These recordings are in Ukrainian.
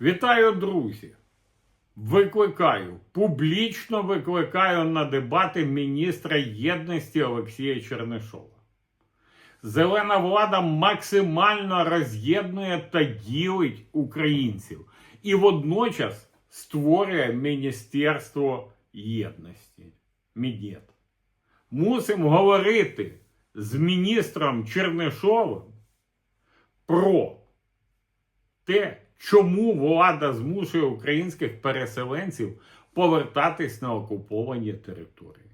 Вітаю, друзі! Викликаю, публічно викликаю на дебати міністра єдності Олексія Чернишова. Зелена влада максимально роз'єднує та ділить українців і водночас створює Міністерство єдності. Мідєт. Мусимо говорити з міністром Чернишовим про те, чому влада змушує українських переселенців повертатись на окуповані території.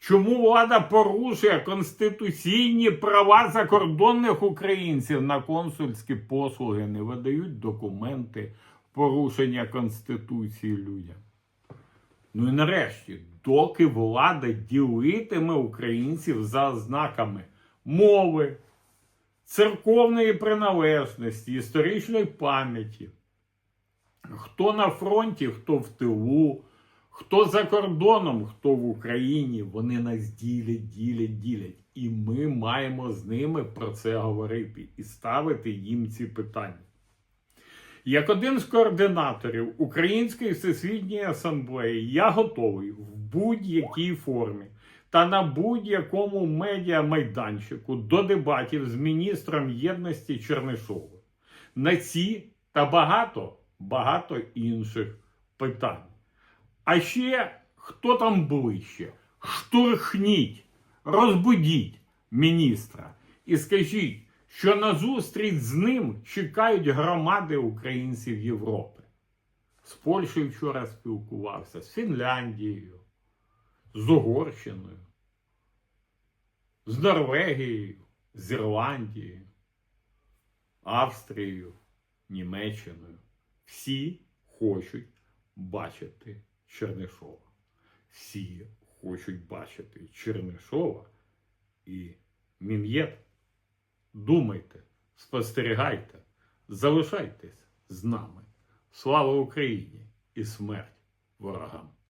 Чому влада порушує конституційні права закордонних українців на консульські послуги, не видають документи порушення Конституції людям? Ну і нарешті, доки влада ділитиме українців за ознаками мови, церковної приналежності, історичної пам'яті. Хто на фронті, хто в тилу, хто за кордоном, хто в Україні, вони нас ділять, ділять, ділять. І ми маємо з ними про це говорити і ставити їм ці питання. Як один з координаторів Української всесвітньої асамблеї, я готовий в будь-якій формі та на будь-якому медіамайданчику до дебатів з міністром єдності Чернишовим на ці та багато багато інших питань. А ще хто там ближче? Штурхніть, розбудіть міністра і скажіть, що на зустріч з ним чекають громади українців Європи. З Польщею вчора спілкувався, з Фінляндією, з Угорщиною, з Норвегією, з Ірландією, Австрією, Німеччиною. Всі хочуть бачити Чернишова. Всі хочуть бачити Чернишова і Мін'єт. Думайте, спостерігайте, залишайтесь з нами. Слава Україні і смерть ворогам!